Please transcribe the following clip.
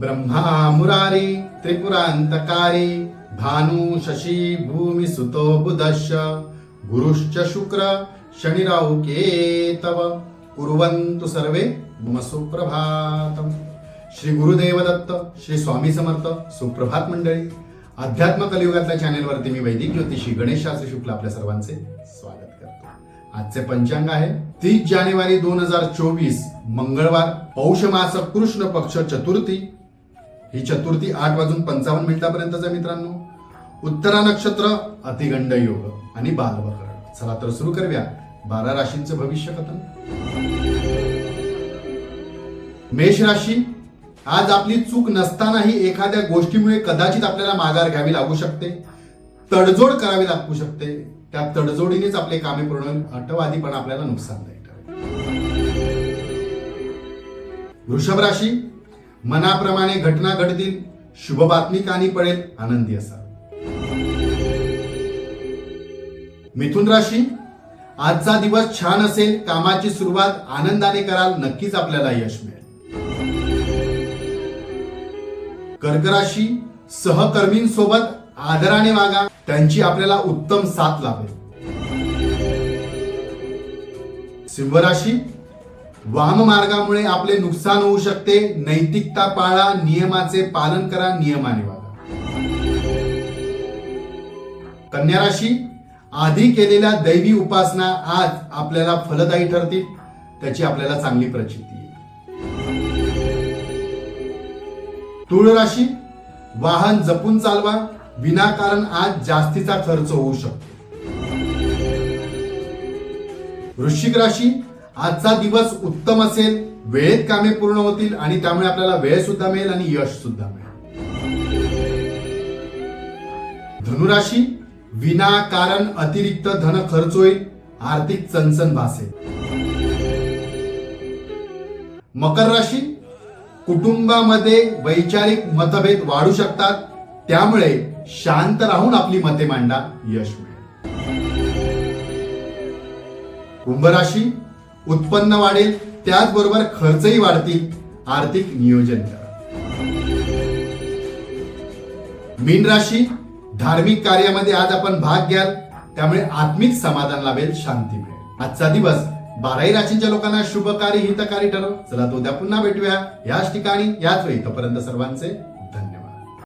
ब्रह्मा मुरारी त्रिपुरांतकारी भानु शशी भूमि सुतो बुधश्च गुरुश्च शुक्र शनिराव केतव कुर्वन्तु सर्वे मम सुप्रभातम। श्री गुरुदेव दत्त श्री स्वामी समर्थ सुप्रभात मंडळी। अध्यात्म कलियुगातल्या चॅनेलवरती मी वैदिक ज्योतिषी गणेश शास्त्री शुक्ल आपल्या सर्वांचे स्वागत करतो. आजचे पंचांग आहे तीस जानेवारी दोन हजार चोवीस मंगळवार पौष मास कृष्ण पक्ष चतुर्थी। ही चतुर्थी आठ वाजून पंचावन्न मिनिटापर्यंतचा मित्रांनो। उत्तरा नक्षत्र अतिगंड योग आणि बालवकरण। चला तर सुरू करूया। बारा राशींचं भविष्य कथन. मेष राशी आज आपली चूक नसतानाही एखाद्या गोष्टीमुळे कदाचित आपल्याला माघार घ्यावी लागू शकते. तडजोड करावी लागू शकते. त्या तडजोडीनेच आपले कामे पूर्ण अटवादी पण आपल्याला नुकसानदायी ठरेल वृषभ राशी मनाप्रमाणे घटना घडतील शुभ बातमी कानी पडेल आनंदी असा मिथुन राशी आजचा दिवस छान असेल कामाची सुरुवात आनंदाने कराल नक्कीच आपल्याला यश मिळेल. कर्क राशी सहकर्मींसोबत आदराने वागा त्यांची आपल्याला उत्तम साथ लाभेल. सिंह राशी वाम मार्गामुळे आपले नुकसान होऊ शकते नैतिकता पाळा नियमाचे पालन करा नियमाने वागा. कन्या राशी आधी केलेल्या दैवी उपासना आज आपल्याला फलदायी ठरतील त्याची आपल्याला चांगली प्रचिती तुळ राशी वाहन जपून चालवा विनाकारण आज जास्तीचा खर्च होऊ शकतो. वृश्चिक राशी आजचा दिवस उत्तम असेल वेळेत कामे पूर्ण होतील आणि त्यामुळे आपल्याला वेळ सुद्धा मिळेल आणि यश सुद्धा मिळेल. धनुराशी विनाकारण अतिरिक्त धन खर्च होईल आर्थिक चणचण भासेल. मकर राशी कुटुंबामध्ये वैचारिक मतभेद वाढू शकतात त्यामुळे शांत राहून आपली मते मांडा यश मिळेल. कुंभ राशी उत्पन्न वाढेल त्याचबरोबर खर्चही वाढतील आर्थिक नियोजन करा. मीन राशी धार्मिक कार्यामध्ये आज आपण भाग घ्याल. त्यामुळे आत्मिक समाधान लाभेल शांती मिळेल. आजचा दिवस बाराही राशींच्या लोकांना शुभकारी हितकारी ठरव. चला तो उद्या पुन्हा भेटूया. याच ठिकाणी याच वेळी. तोपर्यंत सर्वांचे